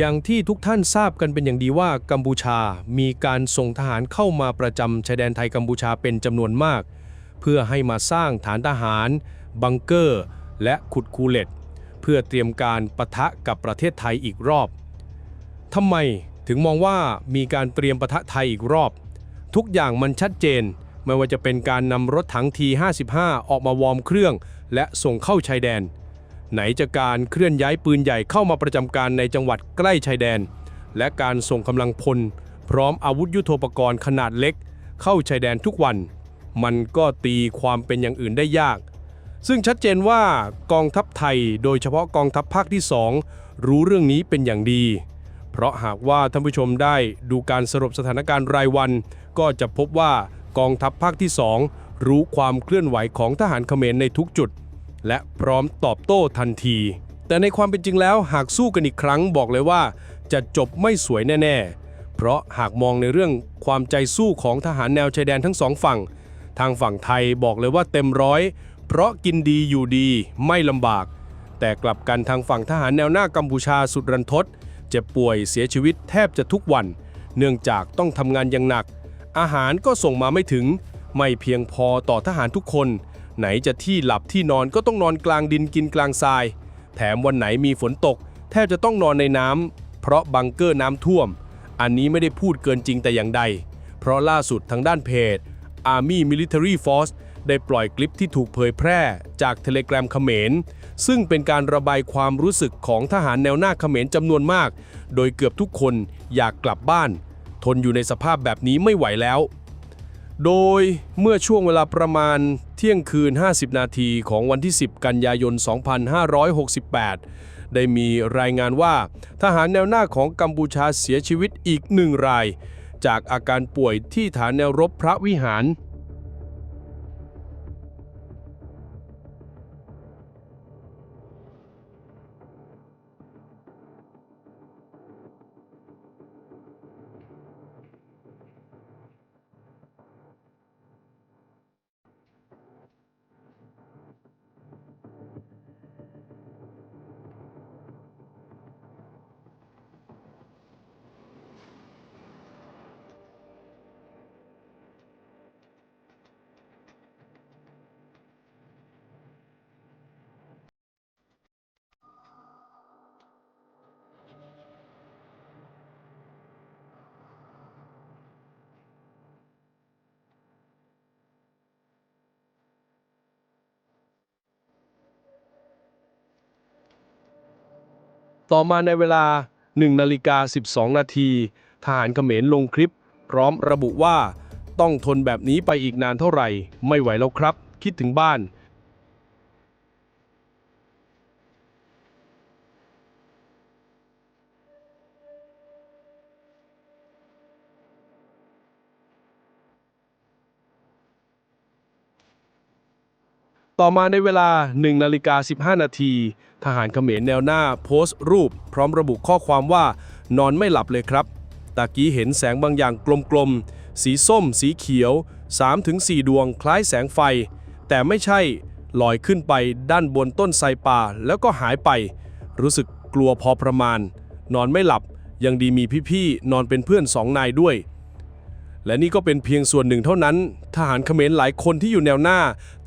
อย่างที่ทุกท่านทราบกันเป็นอย่างดีว่ากัมพูชามีการส่งทหารเข้ามาประจำชายแดนไทยกัมพูชาเป็นจำนวนมาก เพื่อให้มาสร้างฐานทหาร บังเกอร์ และขุดคูเลตเพื่อเตรียมการปะทะกับประเทศไทยอีกรอบทำไมถึงมองว่ามีการเตรียมปะทะไทยอีกรอบ ทุกอย่างมันชัดเจน ไม่ว่าจะเป็นการนำรถถังที 55 ออกมาวอร์มเครื่อง และส่งเข้าชายแดน ไหนจะการเคลื่อนย้ายปืนใหญ่เข้ามาประจำการในจังหวัดใกล้ชายแดน และการส่งกำลังพล พร้อมอาวุธยุโทโธปกรณ์ขนาดเล็ก เข้าชายแดนทุกวัน มันก็ตีความเป็นอย่างอื่นได้ยาก ซึ่งชัดเจนว่ากองทัพไทยโดยเฉพาะกองทัพภาคที่2รู้เรื่องนี้เป็นอย่างดี เพราะหากว่าท่านผู้ชมได้ดูการสรุปสถานการณ์รายวัน ก็จะพบว่ากองทัพภาคที่2รู้ความเคลื่อนไหวของทหารเขมรในทุกจุด และพร้อมตอบโต้ทันที แต่ในความเป็นจริงแล้วหากสู้กันอีกครั้งบอกเลยว่า จะจบไม่สวยแน่ ๆ เพราะหากมองในเรื่องความใจสู้ของทหารแนวชายแดนทั้งสองฝั่ง ทางฝั่งไทยบอกเลยว่าเต็มร้อย เพราะกินดีอยู่ดีไม่ลำบาก แต่กลับกันทางฝั่งทหารแนวหน้ากัมพูชาสุดรันทดเจ็บป่วยเสียชีวิตแทบจะทุกวัน เนื่องจากต้องทำงานอย่างหนัก อาหารก็ส่งมาไม่ถึง ไม่เพียงพอต่อทหารทุกคน ไหนจะที่หลับที่นอนก็ต้องนอนกลางดินกินกลางทราย แถมวันไหนมีฝนตก แทบจะต้องนอนในน้ำเพราะบังเกอร์น้ำท่วม อันนี้ไม่ได้พูดเกินจริงแต่อย่างใด เพราะล่าสุดทางด้านเพจ Army Military Force ได้ปล่อยคลิปที่ถูกเผยแพร่จากเทเลกรามเขมร ซึ่งเป็นการระบายความรู้สึกของทหารแนวหน้าเขมรจำนวนมาก โดยเกือบทุกคนอยากกลับบ้าน ทนอยู่ในสภาพแบบนี้ไม่ไหวแล้ว โดยเมื่อช่วงเวลาประมาณเที่ยงคืน 50 นาทีของวันที่ 10 กันยายน 2568 ได้มีรายงานว่า ทหารแนวหน้าของกัมพูชาเสียชีวิตอีกหนึ่งราย จากอาการป่วยที่ฐานแนวรบพระวิหาร ต่อมาในเวลา 1 นาฬิกา 12 นาที ทหารเขมรลงคลิป พร้อมระบุว่า ต้องทนแบบนี้ไปอีกนานเท่าไหร่ ไม่ไหวแล้วครับ คิดถึงบ้าน ต่อมาในเวลา 1 นาฬิกา 15 นาที ทหารเขมรแนวหน้าโพสต์รูป พร้อมระบุข้อความว่า นอนไม่หลับเลยครับ ตะกี้เห็นแสงบางอย่างกลมๆ สีส้ม สีเขียว 3-4 ดวงคล้ายแสงไฟ แต่ไม่ใช่ลอยขึ้นไปด้านบนต้นไทรป่าแล้วก็หายไป รู้สึกกลัวพอประมาณ นอนไม่หลับ ยังดีมีพี่ๆ นอนเป็นเพื่อนสองนายด้วย และนี่ก็เป็นเพียงส่วนหนึ่งเท่านั้น ทหารเขมรหลายคนที่อยู่แนวหน้า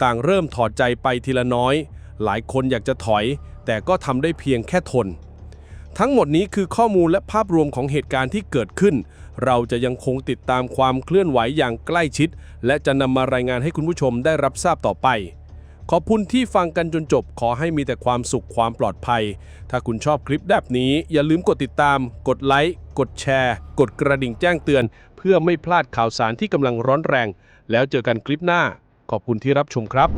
ต่างเริ่มถอดใจไปทีละน้อย หลายคนอยากจะถอย แต่ก็ทำได้เพียงแค่ทน ทั้งหมดนี้คือข้อมูลและภาพรวมของเหตุการณ์ที่เกิดขึ้น เราจะยังคงติดตามความเคลื่อนไหวอย่างใกล้ชิด และจะนำมารายงานให้คุณผู้ชมได้รับทราบต่อไปขอบคุณที่ฟังกันจนจบ ขอให้มีแต่ความสุขความปลอดภัย ถ้าคุณชอบคลิปแบบนี้ อย่าลืมกดติดตาม กดไลค์ กดแชร์ กดกระดิ่งแจ้งเตือน เพื่อไม่พลาดข่าวสารที่กำลังร้อนแรง แล้วเจอกันคลิปหน้า ขอบคุณที่รับชมครับ